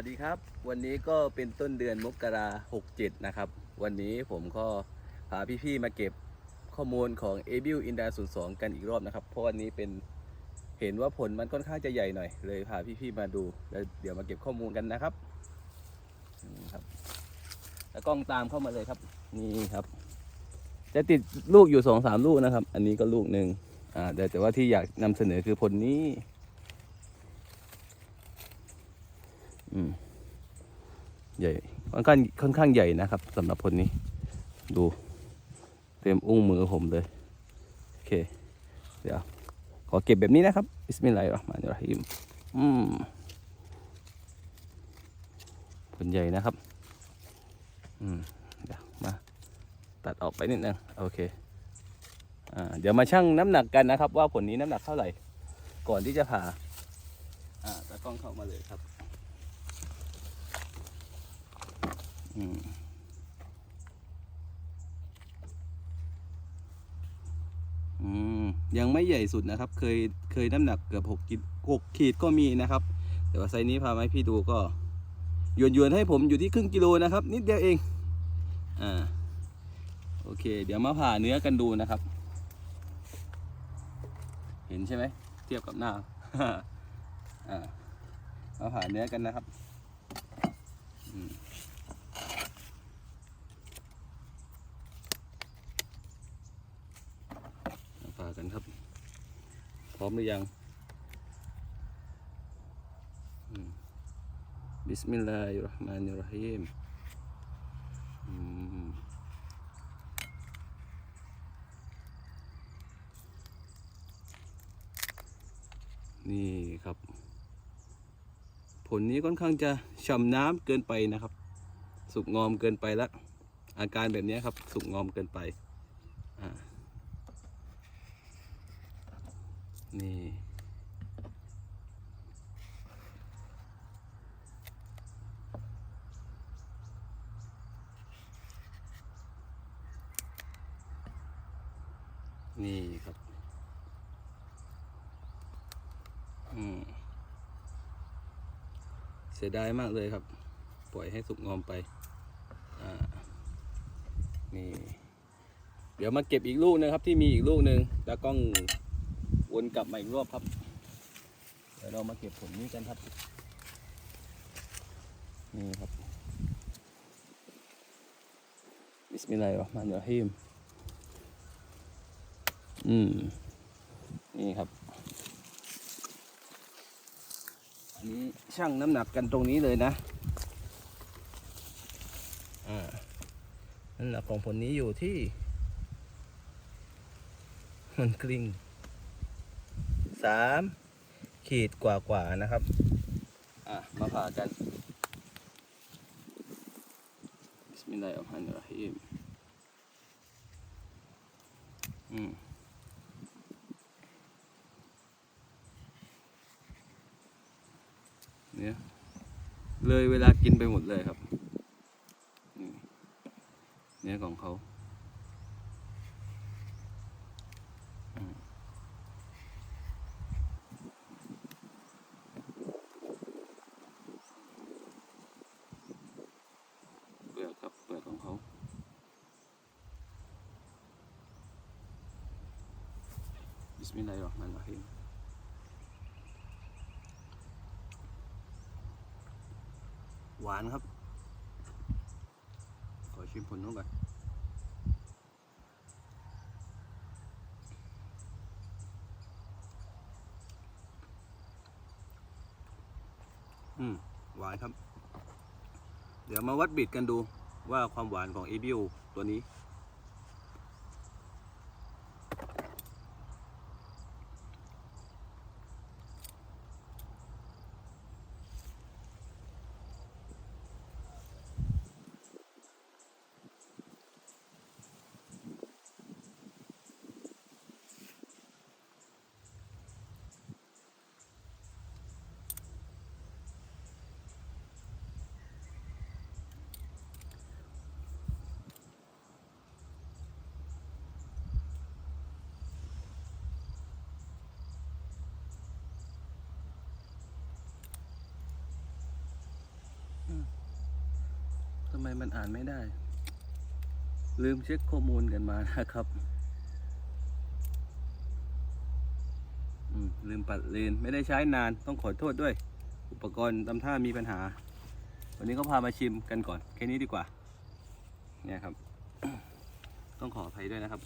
วัสดีครับ วันนี้ก็เป็นต้นเดือนมกราหกเจ็ดนะครับ วันนี้ผมก็พาพี่ๆมาเก็บข้อมูลของ a b i l i n d a 0 2 กันอีกรอบนะครับ เพราะวันนี้เป็นเห็นว่าผลมันค่อนข้างจะใหญ่หน่อย เลยพาพี่ๆมาดูแล้วเดี๋ยวมาเก็บข้อมูลกันนะครับนี่ครับ แล้วกล้องตามเข้ามาเลยครับ นี่ครับ จะติดลูกอยู่สองสามลูกนะครับ อันนี้ก็ลูกหนึ่งอ่าแต่แต่ว่าที่อยากนำเสนอคือผลนี้ อืมใหญ่ค่อนข้างค่อนข้างใหญ่นะครับสำหรับผลนี้ ดู เต็มอุ้งมือผมเลย โอเค เดี๋ยว ขอเก็บแบบนี้นะครับบิสมิลลาฮิรเราะห์มานิรเราะฮีมอืมผลใหญ่นะครับ อืมเดี๋ยวมา ตัดออกไปนิดนึงโอเคอ่าเดี๋ยวมาชั่งน้ำหนักกันนะครับ ว่าผลนี้น้ำหนักเท่าไหร่ ก่อนที่จะผ่าอ่าตากล้องเข้ามาเลยครับ อืมอืม ยังไม่ใหญ่สุดนะครับ เคยเคยน้ำหนักเกือบหกขีดหกขีดก็มีนะครับ แต่ว่าไซนี้พามาให้พี่ดูก็ยวนยวนให้ผมอยู่ที่ครึ่งกิโลนะครับ นิดเดียวเอง อ่า โอเค เดี๋ยวมาผ่าเนื้อกันดูนะครับ เห็นใช่ไหม เทียบกับหน้า อ่า มาผ่าเนื้อกันนะครับอืม มาฝากกันครับ พร้อมหรือยังบิสมิลลาฮิรราะห์มานิรราะฮีมนี่ครับ ผลนี้ค่อนข้างจะฉ่ำน้ำเกินไปนะครับ สุกงอมเกินไปแล้วอาการแบบนี้ครับ สุกงอมเกินไป อ่า นี่ นี่ครับ อืม เสียดายมากเลยครับ ปล่อยให้สุกงอมไป อ่า นี่ เดี๋ยวมาเก็บอีกลูกนะครับ ที่มีอีกลูกหนึ่งแล้วกล้อง วนกลับมาอีกรอบครับ เดี๋ยวเรามาเก็บผลนี้กันครับ นี่ครับบิสมิลลาฮิรเราะห์มานิรเราะฮีมอืม นี่ครับ อันนี้ชั่งน้ำหนักกันตรงนี้เลยนะ อ่าน้ำหนักของผลนี้อยู่ที่ มันกลิ้ง สามขีดกว่ากว่าๆนะครับ อะ มาผ่ากันบิสมิลลาฮิรเราะห์มานิรเราะฮีมอืมเนี่ยเลยเวลากินไปหมดเลยครับนี่เนื้อของเขา เปลือกครับเปลือกของเขา บิสมิลลาฮิรเราะห์มานิรเราะฮีมหวานครับ ขอชิมผลนู้นก่อนอืม หวานครับ เดี๋ยวมาวัดบิดกันดูว่าความหวานของ a b u ตัวนี้ มมันอ่านไม่ได้ ลืมเช็คข้อมูลกันมานะครับ ลืมปัดเลนไม่ได้ใช้นานต้องขอโทษด้วย อุปกรณ์ตำท่ามีปัญหา วันนี้ก็พามาชิมกันก่อน แค่นี้ดีกว่า เนี่ยครับ ต้องขออภัยด้วยนะครับ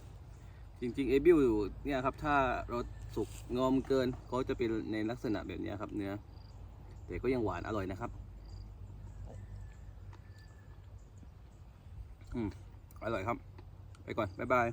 จริงๆเอบิวเนี่ยครับ ถ้ารสสุกงอมเกินก็จะเป็นในลักษณะแบบนี้ครับ เนื้อแต่ก็ยังหวานอร่อยนะครับ อืมอร่อยครับ ไปก่อน บ๊ายบาย